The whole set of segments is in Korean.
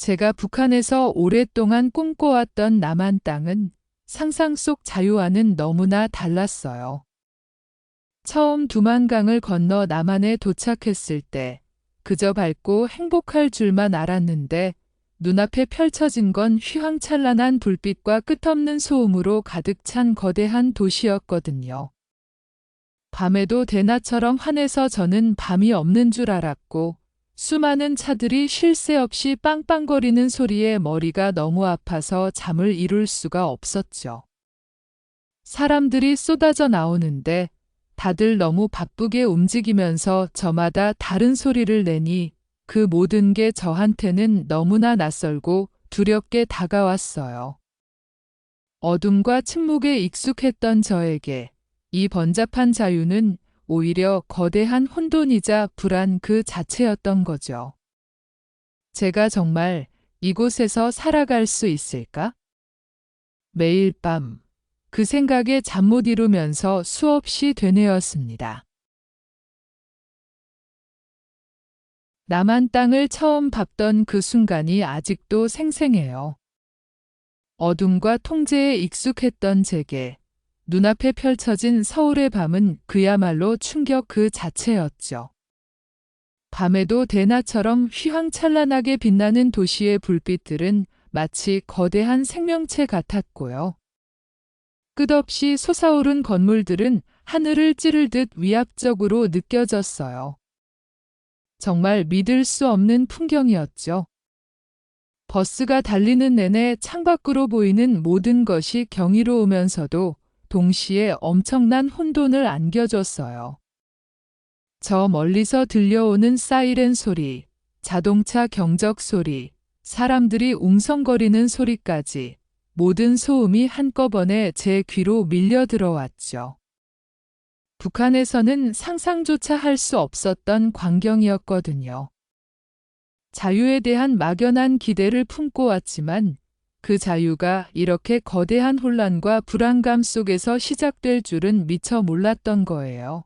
제가 북한에서 오랫동안 꿈꿔왔던 남한 땅은 상상 속 자유와는 너무나 달랐어요. 처음 두만강을 건너 남한에 도착했을 때 그저 밝고 행복할 줄만 알았는데 눈앞에 펼쳐진 건 휘황찬란한 불빛과 끝없는 소음으로 가득 찬 거대한 도시였거든요. 밤에도 대낮처럼 환해서 저는 밤이 없는 줄 알았고 수많은 차들이 쉴 새 없이 빵빵거리는 소리에 머리가 너무 아파서 잠을 이룰 수가 없었죠. 사람들이 쏟아져 나오는데 다들 너무 바쁘게 움직이면서 저마다 다른 소리를 내니 그 모든 게 저한테는 너무나 낯설고 두렵게 다가왔어요. 어둠과 침묵에 익숙했던 저에게 이 번잡한 자유는 오히려 거대한 혼돈이자 불안 그 자체였던 거죠. 제가 정말 이곳에서 살아갈 수 있을까? 매일 밤 그 생각에 잠 못 이루면서 수없이 되뇌었습니다. 남한 땅을 처음 밟던 그 순간이 아직도 생생해요. 어둠과 통제에 익숙했던 제게 눈앞에 펼쳐진 서울의 밤은 그야말로 충격 그 자체였죠. 밤에도 대낮처럼 휘황찬란하게 빛나는 도시의 불빛들은 마치 거대한 생명체 같았고요. 끝없이 솟아오른 건물들은 하늘을 찌를 듯 위압적으로 느껴졌어요. 정말 믿을 수 없는 풍경이었죠. 버스가 달리는 내내 창밖으로 보이는 모든 것이 경이로우면서도 동시에 엄청난 혼돈을 안겨줬어요. 저 멀리서 들려오는 사이렌 소리, 자동차 경적 소리, 사람들이 웅성거리는 소리까지 모든 소음이 한꺼번에 제 귀로 밀려 들어왔죠. 북한에서는 상상조차 할 수 없었던 광경이었거든요. 자유에 대한 막연한 기대를 품고 왔지만 그 자유가 이렇게 거대한 혼란과 불안감 속에서 시작될 줄은 미처 몰랐던 거예요.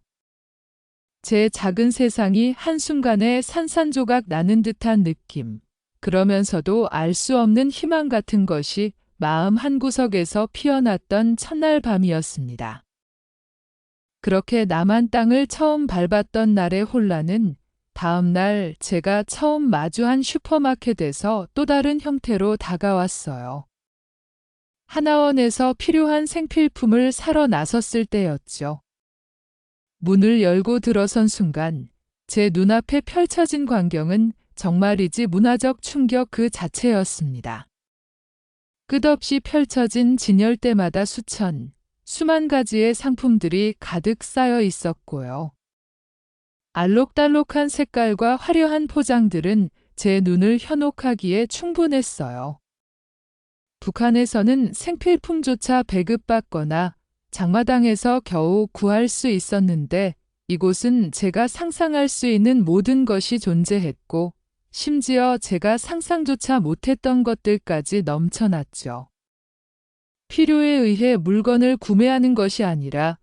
제 작은 세상이 한순간에 산산조각 나는 듯한 느낌. 그러면서도 알 수 없는 희망 같은 것이 마음 한구석에서 피어났던 첫날 밤이었습니다. 그렇게 남한 땅을 처음 밟았던 날의 혼란은 다음 날 제가 처음 마주한 슈퍼마켓에서 또 다른 형태로 다가왔어요. 하나원에서 필요한 생필품을 사러 나섰을 때였죠. 문을 열고 들어선 순간 제 눈앞에 펼쳐진 광경은 정말이지 문화적 충격 그 자체였습니다. 끝없이 펼쳐진 진열대마다 수천, 수만 가지의 상품들이 가득 쌓여 있었고요. 알록달록한 색깔과 화려한 포장들은 제 눈을 현혹하기에 충분했어요. 북한에서는 생필품조차 배급받거나 장마당에서 겨우 구할 수 있었는데 이곳은 제가 상상할 수 있는 모든 것이 존재했고 심지어 제가 상상조차 못했던 것들까지 넘쳐났죠. 필요에 의해 물건을 구매하는 것이 아니라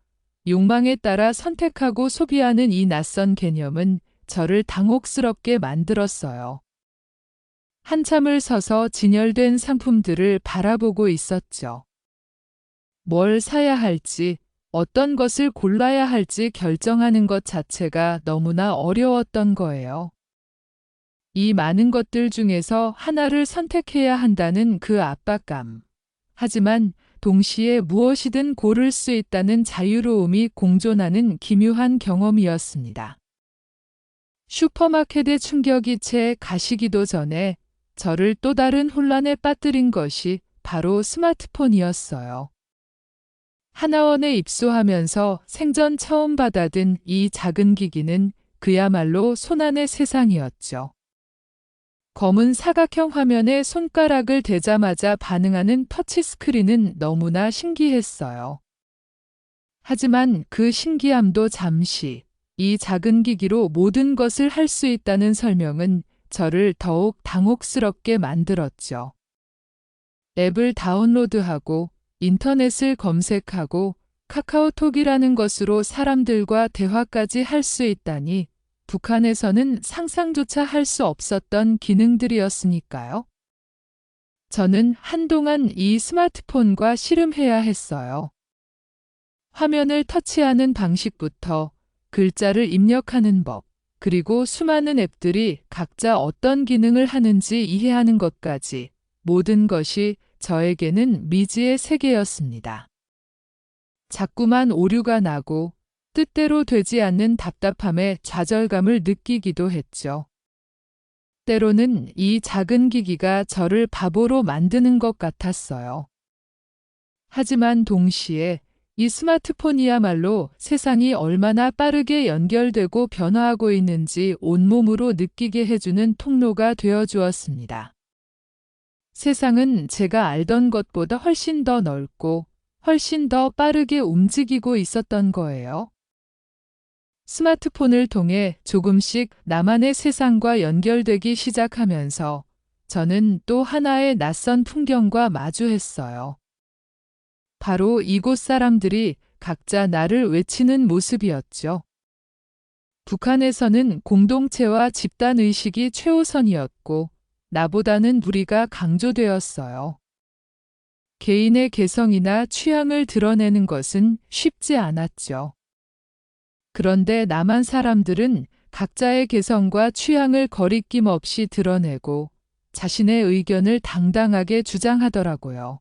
욕망에 따라 선택하고 소비하는 이 낯선 개념은 저를 당혹스럽게 만들었어요. 한참을 서서 진열된 상품들을 바라보고 있었죠. 뭘 사야 할지, 어떤 것을 골라야 할지 결정하는 것 자체가 너무나 어려웠던 거예요. 이 많은 것들 중에서 하나를 선택해야 한다는 그 압박감. 하지만 동시에 무엇이든 고를 수 있다는 자유로움이 공존하는 기묘한 경험이었습니다. 슈퍼마켓의 충격이 채 가시기도 전에 저를 또 다른 혼란에 빠뜨린 것이 바로 스마트폰이었어요. 하나원에 입소하면서 생전 처음 받아든 이 작은 기기는 그야말로 손안의 세상이었죠. 검은 사각형 화면에 손가락을 대자마자 반응하는 터치스크린은 너무나 신기했어요. 하지만 그 신기함도 잠시 이 작은 기기로 모든 것을 할 수 있다는 설명은 저를 더욱 당혹스럽게 만들었죠. 앱을 다운로드하고 인터넷을 검색하고 카카오톡이라는 것으로 사람들과 대화까지 할 수 있다니 북한에서는 상상조차 할 수 없었던 기능들이었으니까요. 저는 한동안 이 스마트폰과 씨름해야 했어요. 화면을 터치하는 방식부터 글자를 입력하는 법, 그리고 수많은 앱들이 각자 어떤 기능을 하는지 이해하는 것까지 모든 것이 저에게는 미지의 세계였습니다. 자꾸만 오류가 나고 뜻대로 되지 않는 답답함에 좌절감을 느끼기도 했죠. 때로는 이 작은 기기가 저를 바보로 만드는 것 같았어요. 하지만 동시에 이 스마트폰이야말로 세상이 얼마나 빠르게 연결되고 변화하고 있는지 온몸으로 느끼게 해주는 통로가 되어 주었습니다. 세상은 제가 알던 것보다 훨씬 더 넓고 훨씬 더 빠르게 움직이고 있었던 거예요. 스마트폰을 통해 조금씩 나만의 세상과 연결되기 시작하면서 저는 또 하나의 낯선 풍경과 마주했어요. 바로 이곳 사람들이 각자 나를 외치는 모습이었죠. 북한에서는 공동체와 집단 의식이 최우선이었고 나보다는 무리가 강조되었어요. 개인의 개성이나 취향을 드러내는 것은 쉽지 않았죠. 그런데 남한 사람들은 각자의 개성과 취향을 거리낌 없이 드러내고 자신의 의견을 당당하게 주장하더라고요.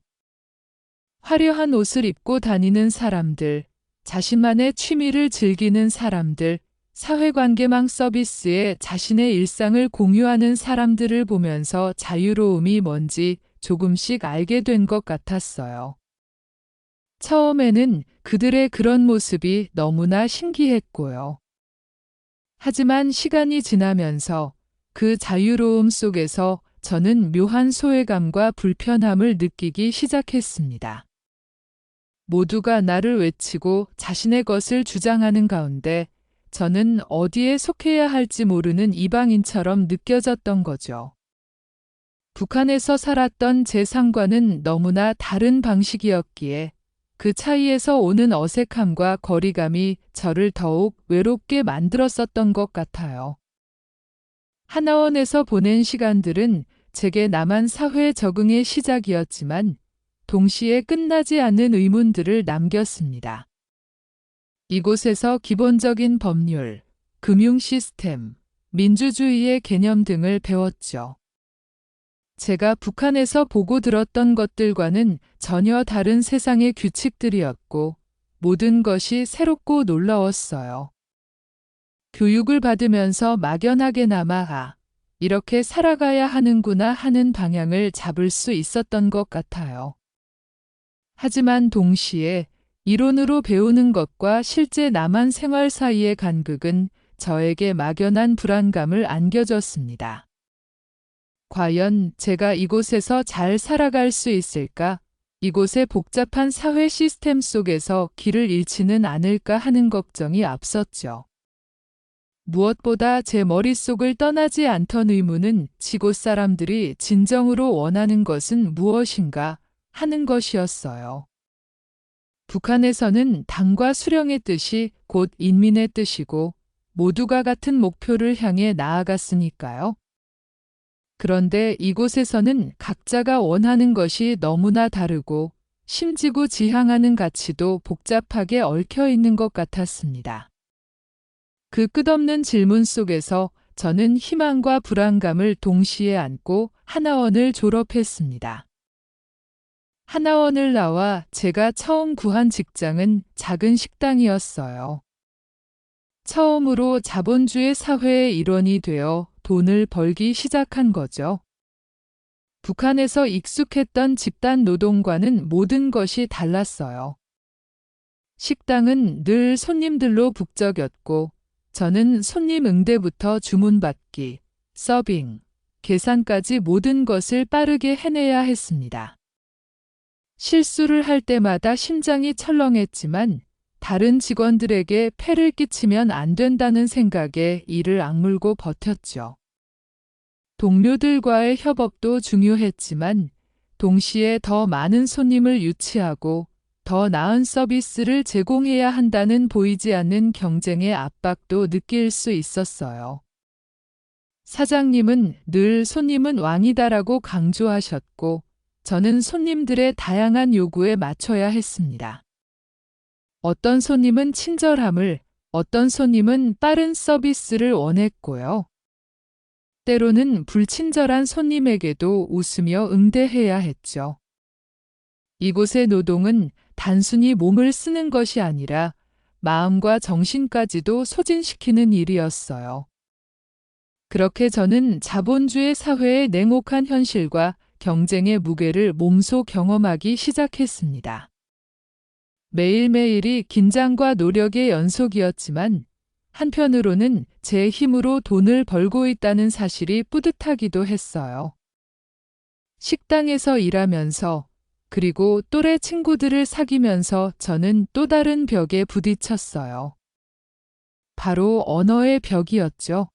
화려한 옷을 입고 다니는 사람들, 자신만의 취미를 즐기는 사람들, 사회관계망 서비스에 자신의 일상을 공유하는 사람들을 보면서 자유로움이 뭔지 조금씩 알게 된 것 같았어요. 처음에는 그들의 그런 모습이 너무나 신기했고요. 하지만 시간이 지나면서 그 자유로움 속에서 저는 묘한 소외감과 불편함을 느끼기 시작했습니다. 모두가 나를 외치고 자신의 것을 주장하는 가운데 저는 어디에 속해야 할지 모르는 이방인처럼 느껴졌던 거죠. 북한에서 살았던 제 상과는 너무나 다른 방식이었기에 그 차이에서 오는 어색함과 거리감이 저를 더욱 외롭게 만들었었던 것 같아요. 하나원에서 보낸 시간들은 제게 남한 사회 적응의 시작이었지만 동시에 끝나지 않는 의문들을 남겼습니다. 이곳에서 기본적인 법률, 금융 시스템, 민주주의의 개념 등을 배웠죠. 제가 북한에서 보고 들었던 것들과는 전혀 다른 세상의 규칙들이었고 모든 것이 새롭고 놀라웠어요. 교육을 받으면서 막연하게나마 아, 이렇게 살아가야 하는구나 하는 방향을 잡을 수 있었던 것 같아요. 하지만 동시에 이론으로 배우는 것과 실제 남한 생활 사이의 간극은 저에게 막연한 불안감을 안겨줬습니다. 과연 제가 이곳에서 잘 살아갈 수 있을까? 이곳의 복잡한 사회 시스템 속에서 길을 잃지는 않을까 하는 걱정이 앞섰죠. 무엇보다 제 머릿속을 떠나지 않던 의문은 지곳 사람들이 진정으로 원하는 것은 무엇인가 하는 것이었어요. 북한에서는 당과 수령의 뜻이 곧 인민의 뜻이고 모두가 같은 목표를 향해 나아갔으니까요. 그런데 이곳에서는 각자가 원하는 것이 너무나 다르고 심지고 지향하는 가치도 복잡하게 얽혀 있는 것 같았습니다. 그 끝없는 질문 속에서 저는 희망과 불안감을 동시에 안고 하나원을 졸업했습니다. 하나원을 나와 제가 처음 구한 직장은 작은 식당이었어요. 처음으로 자본주의 사회의 일원이 되어 돈을 벌기 시작한 거죠. 북한에서 익숙했던 집단 노동과는 모든 것이 달랐어요. 식당은 늘 손님들로 북적였고 저는 손님 응대부터 주문받기, 서빙, 계산까지 모든 것을 빠르게 해내야 했습니다. 실수를 할 때마다 심장이 철렁했지만 다른 직원들에게 폐를 끼치면 안 된다는 생각에 이를 악물고 버텼죠. 동료들과의 협업도 중요했지만 동시에 더 많은 손님을 유치하고 더 나은 서비스를 제공해야 한다는 보이지 않는 경쟁의 압박도 느낄 수 있었어요. 사장님은 늘 손님은 왕이다라고 강조하셨고 저는 손님들의 다양한 요구에 맞춰야 했습니다. 어떤 손님은 친절함을, 어떤 손님은 빠른 서비스를 원했고요. 때로는 불친절한 손님에게도 웃으며 응대해야 했죠. 이곳의 노동은 단순히 몸을 쓰는 것이 아니라 마음과 정신까지도 소진시키는 일이었어요. 그렇게 저는 자본주의 사회의 냉혹한 현실과 경쟁의 무게를 몸소 경험하기 시작했습니다. 매일매일이 긴장과 노력의 연속이었지만 한편으로는 제 힘으로 돈을 벌고 있다는 사실이 뿌듯하기도 했어요. 식당에서 일하면서 그리고 또래 친구들을 사귀면서 저는 또 다른 벽에 부딪혔어요. 바로 언어의 벽이었죠.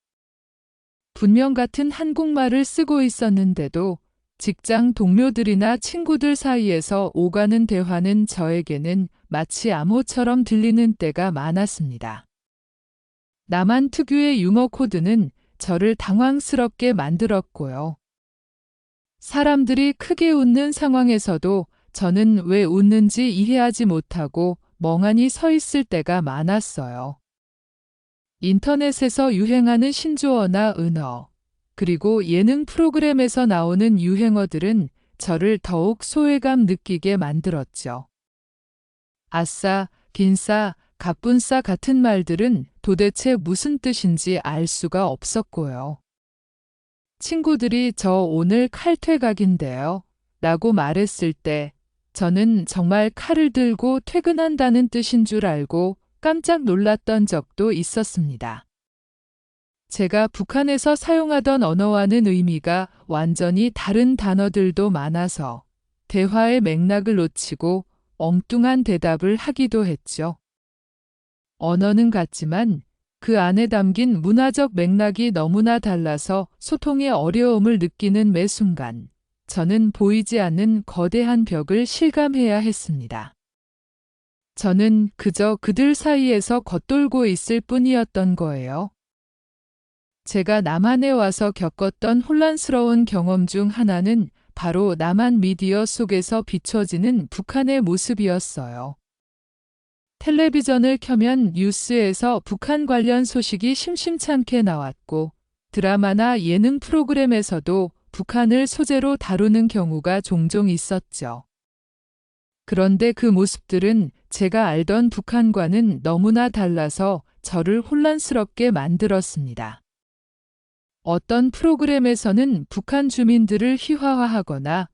분명 같은 한국말을 쓰고 있었는데도 직장 동료들이나 친구들 사이에서 오가는 대화는 저에게는 마치 암호처럼 들리는 때가 많았습니다. 나만 특유의 유머 코드는 저를 당황스럽게 만들었고요. 사람들이 크게 웃는 상황에서도 저는 왜 웃는지 이해하지 못하고 멍하니 서 있을 때가 많았어요. 인터넷에서 유행하는 신조어나 은어, 그리고 예능 프로그램에서 나오는 유행어들은 저를 더욱 소외감 느끼게 만들었죠. 아싸, 긴싸, 가뿐싸 같은 말들은 도대체 무슨 뜻인지 알 수가 없었고요. 친구들이 저 오늘 칼퇴각인데요. 라고 말했을 때 저는 정말 칼을 들고 퇴근한다는 뜻인 줄 알고 깜짝 놀랐던 적도 있었습니다. 제가 북한에서 사용하던 언어와는 의미가 완전히 다른 단어들도 많아서 대화의 맥락을 놓치고 엉뚱한 대답을 하기도 했죠. 언어는 같지만 그 안에 담긴 문화적 맥락이 너무나 달라서 소통의 어려움을 느끼는 매 순간 저는 보이지 않는 거대한 벽을 실감해야 했습니다. 저는 그저 그들 사이에서 겉돌고 있을 뿐이었던 거예요. 제가 남한에 와서 겪었던 혼란스러운 경험 중 하나는 바로 남한 미디어 속에서 비춰지는 북한의 모습이었어요. 텔레비전을 켜면 뉴스에서 북한 관련 소식이 심심찮게 나왔고 드라마나 예능 프로그램에서도 북한을 소재로 다루는 경우가 종종 있었죠. 그런데 그 모습들은 제가 알던 북한과는 너무나 달라서 저를 혼란스럽게 만들었습니다. 어떤 프로그램에서는 북한 주민들을 희화화하거나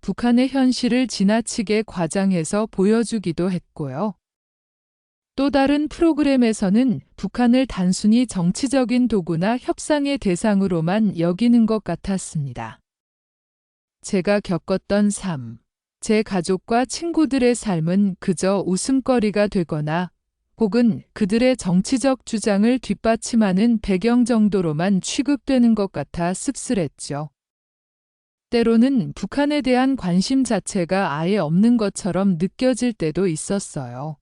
북한의 현실을 지나치게 과장해서 보여주기도 했고요. 또 다른 프로그램에서는 북한을 단순히 정치적인 도구나 협상의 대상으로만 여기는 것 같았습니다. 제가 겪었던 삶, 제 가족과 친구들의 삶은 그저 웃음거리가 되거나 혹은 그들의 정치적 주장을 뒷받침하는 배경 정도로만 취급되는 것 같아 씁쓸했죠. 때로는 북한에 대한 관심 자체가 아예 없는 것처럼 느껴질 때도 있었어요.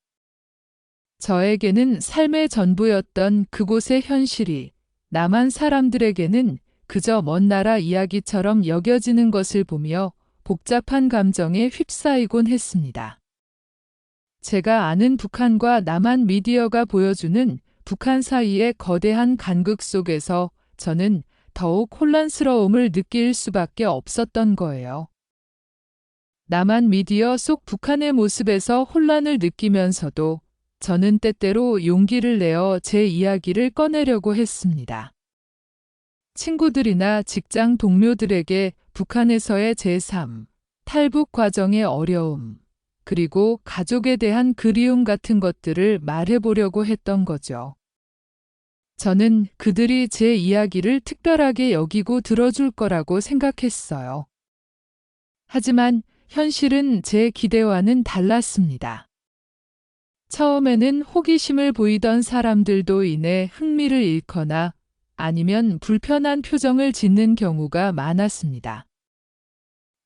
저에게는 삶의 전부였던 그곳의 현실이 남한 사람들에게는 그저 먼 나라 이야기처럼 여겨지는 것을 보며 복잡한 감정에 휩싸이곤 했습니다. 제가 아는 북한과 남한 미디어가 보여주는 북한 사이의 거대한 간극 속에서 저는 더욱 혼란스러움을 느낄 수밖에 없었던 거예요. 남한 미디어 속 북한의 모습에서 혼란을 느끼면서도 저는 때때로 용기를 내어 제 이야기를 꺼내려고 했습니다. 친구들이나 직장 동료들에게 북한에서의 제 삶, 탈북 과정의 어려움, 그리고 가족에 대한 그리움 같은 것들을 말해보려고 했던 거죠. 저는 그들이 제 이야기를 특별하게 여기고 들어줄 거라고 생각했어요. 하지만 현실은 제 기대와는 달랐습니다. 처음에는 호기심을 보이던 사람들도 인해 흥미를 잃거나 아니면 불편한 표정을 짓는 경우가 많았습니다.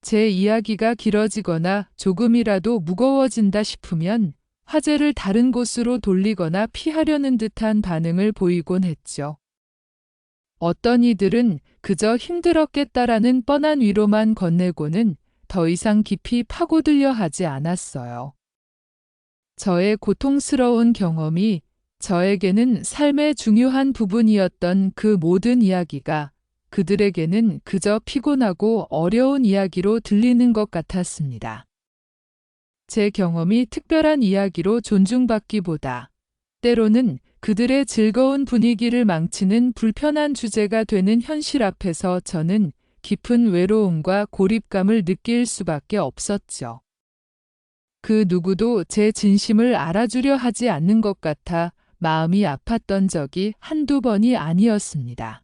제 이야기가 길어지거나 조금이라도 무거워진다 싶으면 화제를 다른 곳으로 돌리거나 피하려는 듯한 반응을 보이곤 했죠. 어떤 이들은 그저 힘들었겠다라는 뻔한 위로만 건네고는 더 이상 깊이 파고들려 하지 않았어요. 저의 고통스러운 경험이 저에게는 삶의 중요한 부분이었던 그 모든 이야기가 그들에게는 그저 피곤하고 어려운 이야기로 들리는 것 같았습니다. 제 경험이 특별한 이야기로 존중받기보다 때로는 그들의 즐거운 분위기를 망치는 불편한 주제가 되는 현실 앞에서 저는 깊은 외로움과 고립감을 느낄 수밖에 없었죠. 그 누구도 제 진심을 알아주려 하지 않는 것 같아 마음이 아팠던 적이 한두 번이 아니었습니다.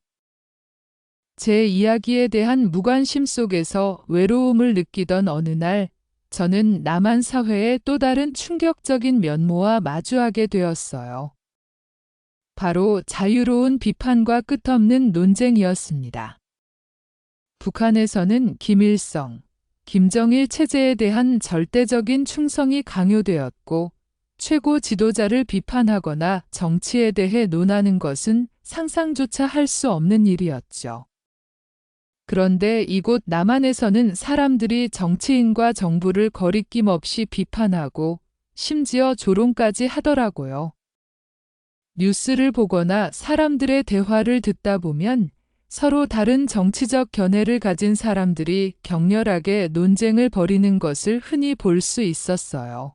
제 이야기에 대한 무관심 속에서 외로움을 느끼던 어느 날, 저는 남한 사회의 또 다른 충격적인 면모와 마주하게 되었어요. 바로 자유로운 비판과 끝없는 논쟁이었습니다. 북한에서는 김일성, 김정일 체제에 대한 절대적인 충성이 강요되었고, 최고 지도자를 비판하거나 정치에 대해 논하는 것은 상상조차 할 수 없는 일이었죠. 그런데 이곳 남한에서는 사람들이 정치인과 정부를 거리낌 없이 비판하고 심지어 조롱까지 하더라고요. 뉴스를 보거나 사람들의 대화를 듣다 보면 서로 다른 정치적 견해를 가진 사람들이 격렬하게 논쟁을 벌이는 것을 흔히 볼 수 있었어요.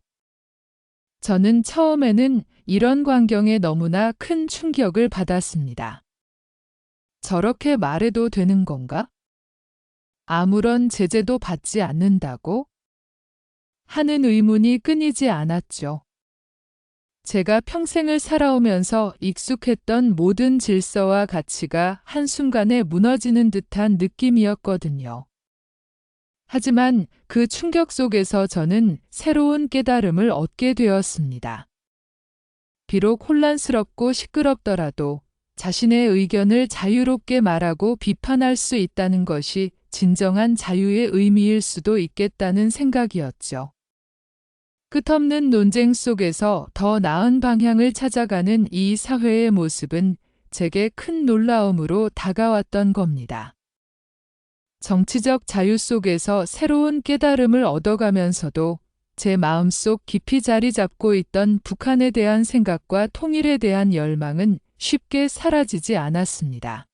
저는 처음에는 이런 광경에 너무나 큰 충격을 받았습니다. 저렇게 말해도 되는 건가? 아무런 제재도 받지 않는다고? 하는 의문이 끊이지 않았죠. 제가 평생을 살아오면서 익숙했던 모든 질서와 가치가 한순간에 무너지는 듯한 느낌이었거든요. 하지만 그 충격 속에서 저는 새로운 깨달음을 얻게 되었습니다. 비록 혼란스럽고 시끄럽더라도 자신의 의견을 자유롭게 말하고 비판할 수 있다는 것이 진정한 자유의 의미일 수도 있겠다는 생각이었죠. 끝없는 논쟁 속에서 더 나은 방향을 찾아가는 이 사회의 모습은 제게 큰 놀라움으로 다가왔던 겁니다. 정치적 자유 속에서 새로운 깨달음을 얻어가면서도 제 마음속 깊이 자리 잡고 있던 북한에 대한 생각과 통일에 대한 열망은 쉽게 사라지지 않았습니다.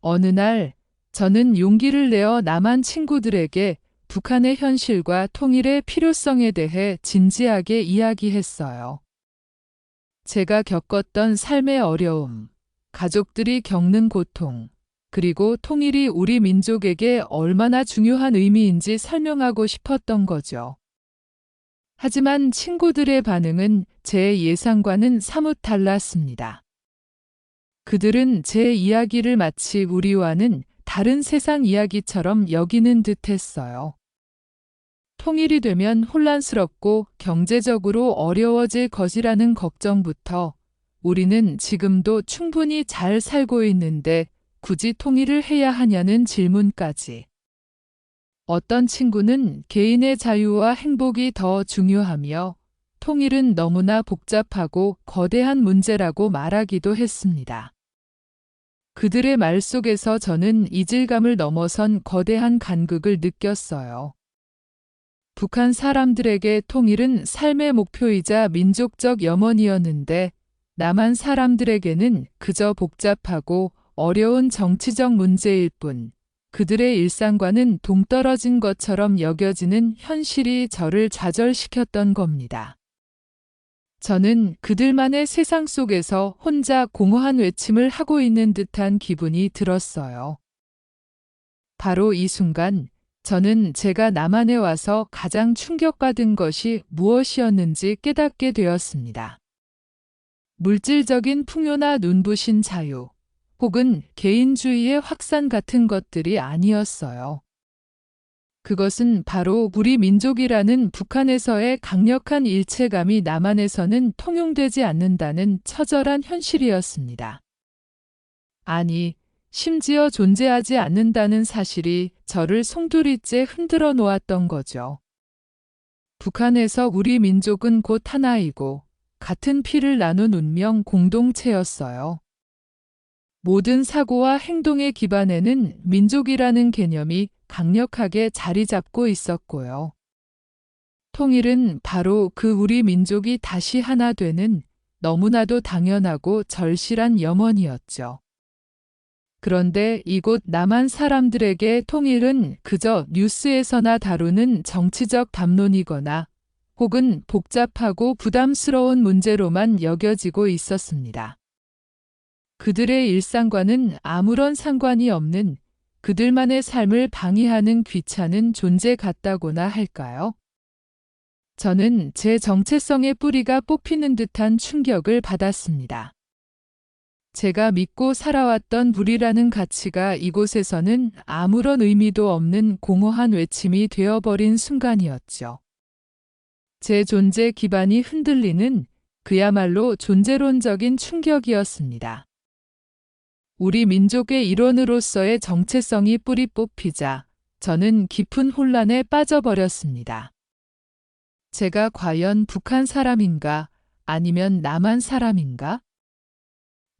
어느 날 저는 용기를 내어 남한 친구들에게 북한의 현실과 통일의 필요성에 대해 진지하게 이야기했어요. 제가 겪었던 삶의 어려움, 가족들이 겪는 고통, 그리고 통일이 우리 민족에게 얼마나 중요한 의미인지 설명하고 싶었던 거죠. 하지만 친구들의 반응은 제 예상과는 사뭇 달랐습니다. 그들은 제 이야기를 마치 우리와는 다른 세상 이야기처럼 여기는 듯 했어요. 통일이 되면 혼란스럽고 경제적으로 어려워질 것이라는 걱정부터 우리는 지금도 충분히 잘 살고 있는데 굳이 통일을 해야 하냐는 질문까지. 어떤 친구는 개인의 자유와 행복이 더 중요하며 통일은 너무나 복잡하고 거대한 문제라고 말하기도 했습니다. 그들의 말 속에서 저는 이질감을 넘어선 거대한 간극을 느꼈어요. 북한 사람들에게 통일은 삶의 목표이자 민족적 염원이었는데 남한 사람들에게는 그저 복잡하고 어려운 정치적 문제일 뿐 그들의 일상과는 동떨어진 것처럼 여겨지는 현실이 저를 좌절시켰던 겁니다. 저는 그들만의 세상 속에서 혼자 공허한 외침을 하고 있는 듯한 기분이 들었어요. 바로 이 순간 저는 제가 남한에 와서 가장 충격받은 것이 무엇이었는지 깨닫게 되었습니다. 물질적인 풍요나 눈부신 자유, 혹은 개인주의의 확산 같은 것들이 아니었어요. 그것은 바로 우리 민족이라는 북한에서의 강력한 일체감이 남한에서는 통용되지 않는다는 처절한 현실이었습니다. 아니, 심지어 존재하지 않는다는 사실이 저를 송두리째 흔들어 놓았던 거죠. 북한에서 우리 민족은 곧 하나이고 같은 피를 나눈 운명 공동체였어요. 모든 사고와 행동의 기반에는 민족이라는 개념이 강력하게 자리 잡고 있었고요. 통일은 바로 그 우리 민족이 다시 하나 되는 너무나도 당연하고 절실한 염원이었죠. 그런데 이곳 남한 사람들에게 통일은 그저 뉴스에서나 다루는 정치적 담론이거나 혹은 복잡하고 부담스러운 문제로만 여겨지고 있었습니다. 그들의 일상과는 아무런 상관이 없는 그들만의 삶을 방해하는 귀찮은 존재 같다고나 할까요? 저는 제 정체성의 뿌리가 뽑히는 듯한 충격을 받았습니다. 제가 믿고 살아왔던 불이라는 가치가 이곳에서는 아무런 의미도 없는 공허한 외침이 되어버린 순간이었죠. 제 존재 기반이 흔들리는 그야말로 존재론적인 충격이었습니다. 우리 민족의 일원으로서의 정체성이 뿌리 뽑히자 저는 깊은 혼란에 빠져버렸습니다. 제가 과연 북한 사람인가 아니면 남한 사람인가?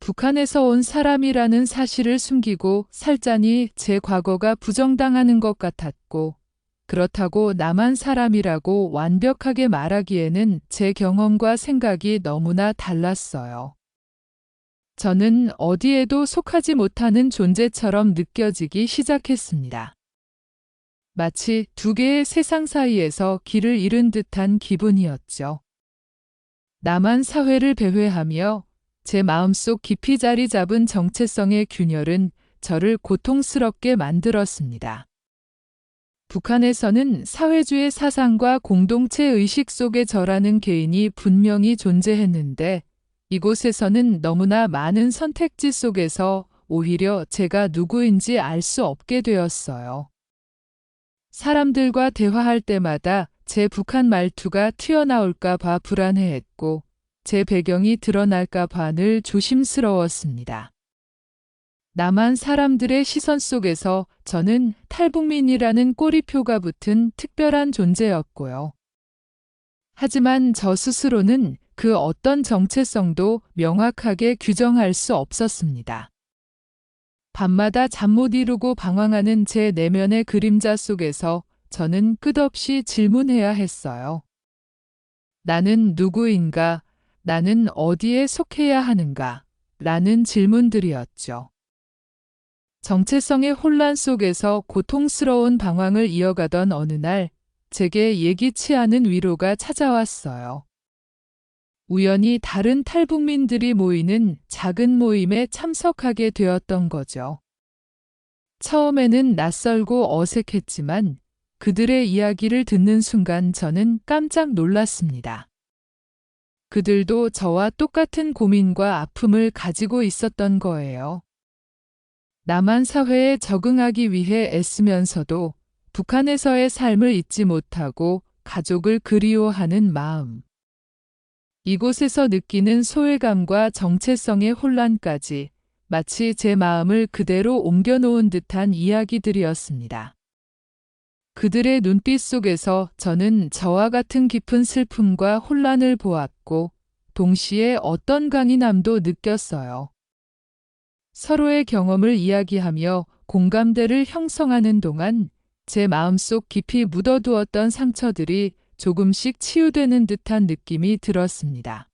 북한에서 온 사람이라는 사실을 숨기고 살자니 제 과거가 부정당하는 것 같았고, 그렇다고 남한 사람이라고 완벽하게 말하기에는 제 경험과 생각이 너무나 달랐어요. 저는 어디에도 속하지 못하는 존재처럼 느껴지기 시작했습니다. 마치 두 개의 세상 사이에서 길을 잃은 듯한 기분이었죠. 남한 사회를 배회하며 제 마음속 깊이 자리 잡은 정체성의 균열은 저를 고통스럽게 만들었습니다. 북한에서는 사회주의 사상과 공동체 의식 속에 저라는 개인이 분명히 존재했는데 이곳에서는 너무나 많은 선택지 속에서 오히려 제가 누구인지 알 수 없게 되었어요. 사람들과 대화할 때마다 제 북한 말투가 튀어나올까 봐 불안해했고 제 배경이 드러날까 봐 늘 조심스러웠습니다. 남한 사람들의 시선 속에서 저는 탈북민이라는 꼬리표가 붙은 특별한 존재였고요. 하지만 저 스스로는 그 어떤 정체성도 명확하게 규정할 수 없었습니다. 밤마다 잠 못 이루고 방황하는 제 내면의 그림자 속에서 저는 끝없이 질문해야 했어요. 나는 누구인가? 나는 어디에 속해야 하는가? 라는 질문들이었죠. 정체성의 혼란 속에서 고통스러운 방황을 이어가던 어느 날, 제게 예기치 않은 위로가 찾아왔어요. 우연히 다른 탈북민들이 모이는 작은 모임에 참석하게 되었던 거죠. 처음에는 낯설고 어색했지만 그들의 이야기를 듣는 순간 저는 깜짝 놀랐습니다. 그들도 저와 똑같은 고민과 아픔을 가지고 있었던 거예요. 남한 사회에 적응하기 위해 애쓰면서도 북한에서의 삶을 잊지 못하고 가족을 그리워하는 마음. 이곳에서 느끼는 소외감과 정체성의 혼란까지 마치 제 마음을 그대로 옮겨놓은 듯한 이야기들이었습니다. 그들의 눈빛 속에서 저는 저와 같은 깊은 슬픔과 혼란을 보았고 동시에 어떤 강인함도 느꼈어요. 서로의 경험을 이야기하며 공감대를 형성하는 동안 제 마음속 깊이 묻어두었던 상처들이 조금씩 치유되는 듯한 느낌이 들었습니다.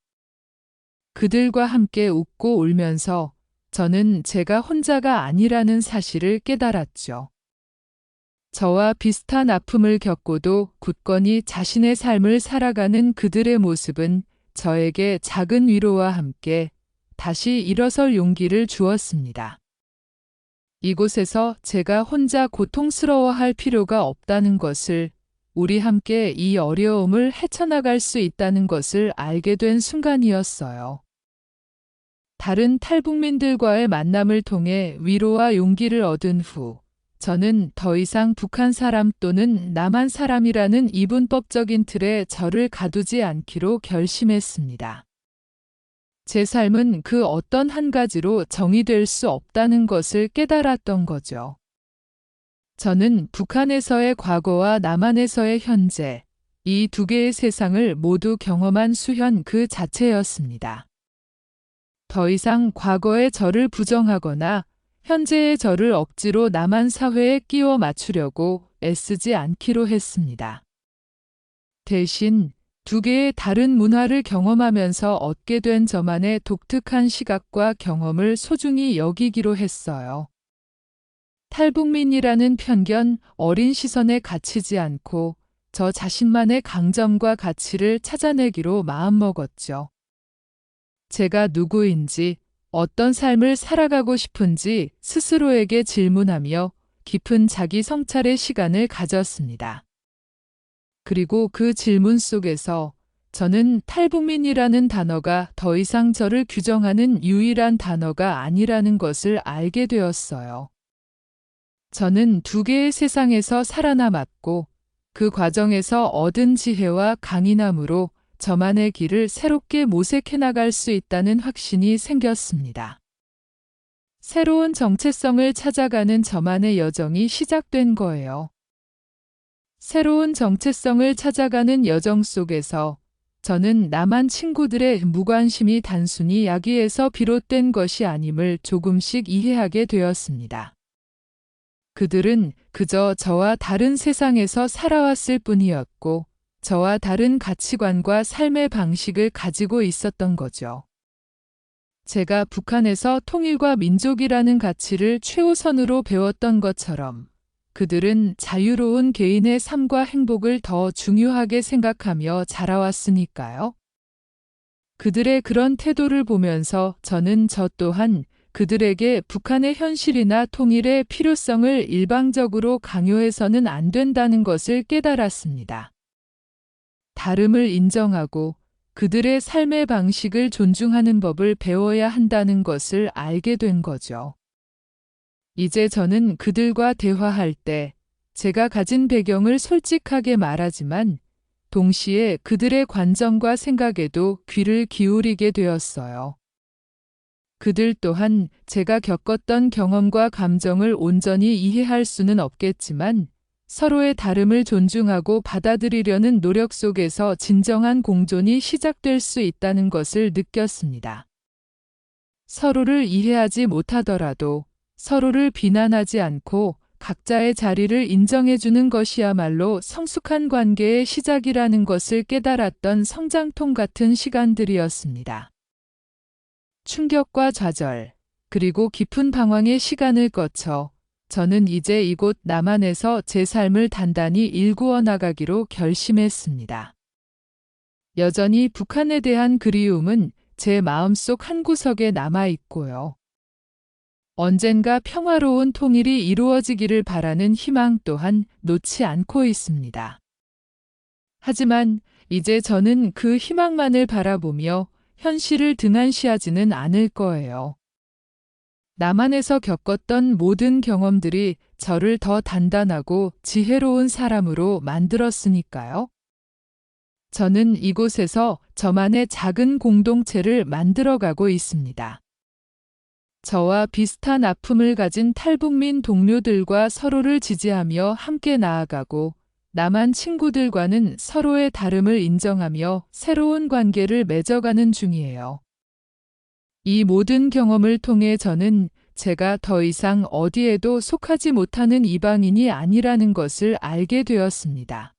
그들과 함께 웃고 울면서 저는 제가 혼자가 아니라는 사실을 깨달았죠. 저와 비슷한 아픔을 겪고도 굳건히 자신의 삶을 살아가는 그들의 모습은 저에게 작은 위로와 함께 다시 일어설 용기를 주었습니다. 이곳에서 제가 혼자 고통스러워할 필요가 없다는 것을 우리 함께 이 어려움을 헤쳐나갈 수 있다는 것을 알게 된 순간이었어요. 다른 탈북민들과의 만남을 통해 위로와 용기를 얻은 후, 저는 더 이상 북한 사람 또는 남한 사람이라는 이분법적인 틀에 저를 가두지 않기로 결심했습니다. 제 삶은 그 어떤 한 가지로 정의될 수 없다는 것을 깨달았던 거죠. 저는 북한에서의 과거와 남한에서의 현재, 이 두 개의 세상을 모두 경험한 수현 그 자체였습니다. 더 이상 과거의 저를 부정하거나 현재의 저를 억지로 남한 사회에 끼워 맞추려고 애쓰지 않기로 했습니다. 대신 두 개의 다른 문화를 경험하면서 얻게 된 저만의 독특한 시각과 경험을 소중히 여기기로 했어요. 탈북민이라는 편견, 어린 시선에 갇히지 않고 저 자신만의 강점과 가치를 찾아내기로 마음먹었죠. 제가 누구인지, 어떤 삶을 살아가고 싶은지 스스로에게 질문하며 깊은 자기 성찰의 시간을 가졌습니다. 그리고 그 질문 속에서 저는 탈북민이라는 단어가 더 이상 저를 규정하는 유일한 단어가 아니라는 것을 알게 되었어요. 저는 두 개의 세상에서 살아남았고 그 과정에서 얻은 지혜와 강인함으로 저만의 길을 새롭게 모색해 나갈 수 있다는 확신이 생겼습니다. 새로운 정체성을 찾아가는 저만의 여정이 시작된 거예요. 새로운 정체성을 찾아가는 여정 속에서 저는 남한 친구들의 무관심이 단순히 야기에서 비롯된 것이 아님을 조금씩 이해하게 되었습니다. 그들은 그저 저와 다른 세상에서 살아왔을 뿐이었고, 저와 다른 가치관과 삶의 방식을 가지고 있었던 거죠. 제가 북한에서 통일과 민족이라는 가치를 최우선으로 배웠던 것처럼 그들은 자유로운 개인의 삶과 행복을 더 중요하게 생각하며 자라왔으니까요. 그들의 그런 태도를 보면서 저는 저 또한 그들에게 북한의 현실이나 통일의 필요성을 일방적으로 강요해서는 안 된다는 것을 깨달았습니다. 다름을 인정하고 그들의 삶의 방식을 존중하는 법을 배워야 한다는 것을 알게 된 거죠. 이제 저는 그들과 대화할 때 제가 가진 배경을 솔직하게 말하지만 동시에 그들의 관점과 생각에도 귀를 기울이게 되었어요. 그들 또한 제가 겪었던 경험과 감정을 온전히 이해할 수는 없겠지만 서로의 다름을 존중하고 받아들이려는 노력 속에서 진정한 공존이 시작될 수 있다는 것을 느꼈습니다. 서로를 이해하지 못하더라도 서로를 비난하지 않고 각자의 자리를 인정해주는 것이야말로 성숙한 관계의 시작이라는 것을 깨달았던 성장통 같은 시간들이었습니다. 충격과 좌절, 그리고 깊은 방황의 시간을 거쳐 저는 이제 이곳 남한에서 제 삶을 단단히 일구어 나가기로 결심했습니다. 여전히 북한에 대한 그리움은 제 마음속 한 구석에 남아 있고요. 언젠가 평화로운 통일이 이루어지기를 바라는 희망 또한 놓지 않고 있습니다. 하지만 이제 저는 그 희망만을 바라보며 현실을 등한시하지는 않을 거예요. 남한에서 겪었던 모든 경험들이 저를 더 단단하고 지혜로운 사람으로 만들었으니까요. 저는 이곳에서 저만의 작은 공동체를 만들어가고 있습니다. 저와 비슷한 아픔을 가진 탈북민 동료들과 서로를 지지하며 함께 나아가고 남한 친구들과는 서로의 다름을 인정하며 새로운 관계를 맺어가는 중이에요. 이 모든 경험을 통해 저는 제가 더 이상 어디에도 속하지 못하는 이방인이 아니라는 것을 알게 되었습니다.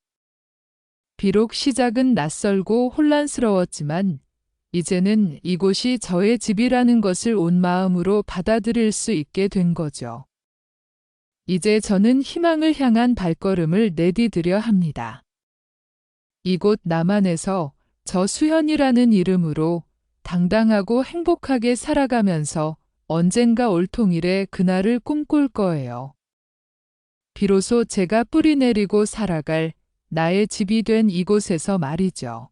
비록 시작은 낯설고 혼란스러웠지만 이제는 이곳이 저의 집이라는 것을 온 마음으로 받아들일 수 있게 된 거죠. 이제 저는 희망을 향한 발걸음을 내디드려 합니다. 이곳 남한에서 저 수현이라는 이름으로 당당하고 행복하게 살아가면서 언젠가 올 통일의 그날을 꿈꿀 거예요. 비로소 제가 뿌리 내리고 살아갈 나의 집이 된 이곳에서 말이죠.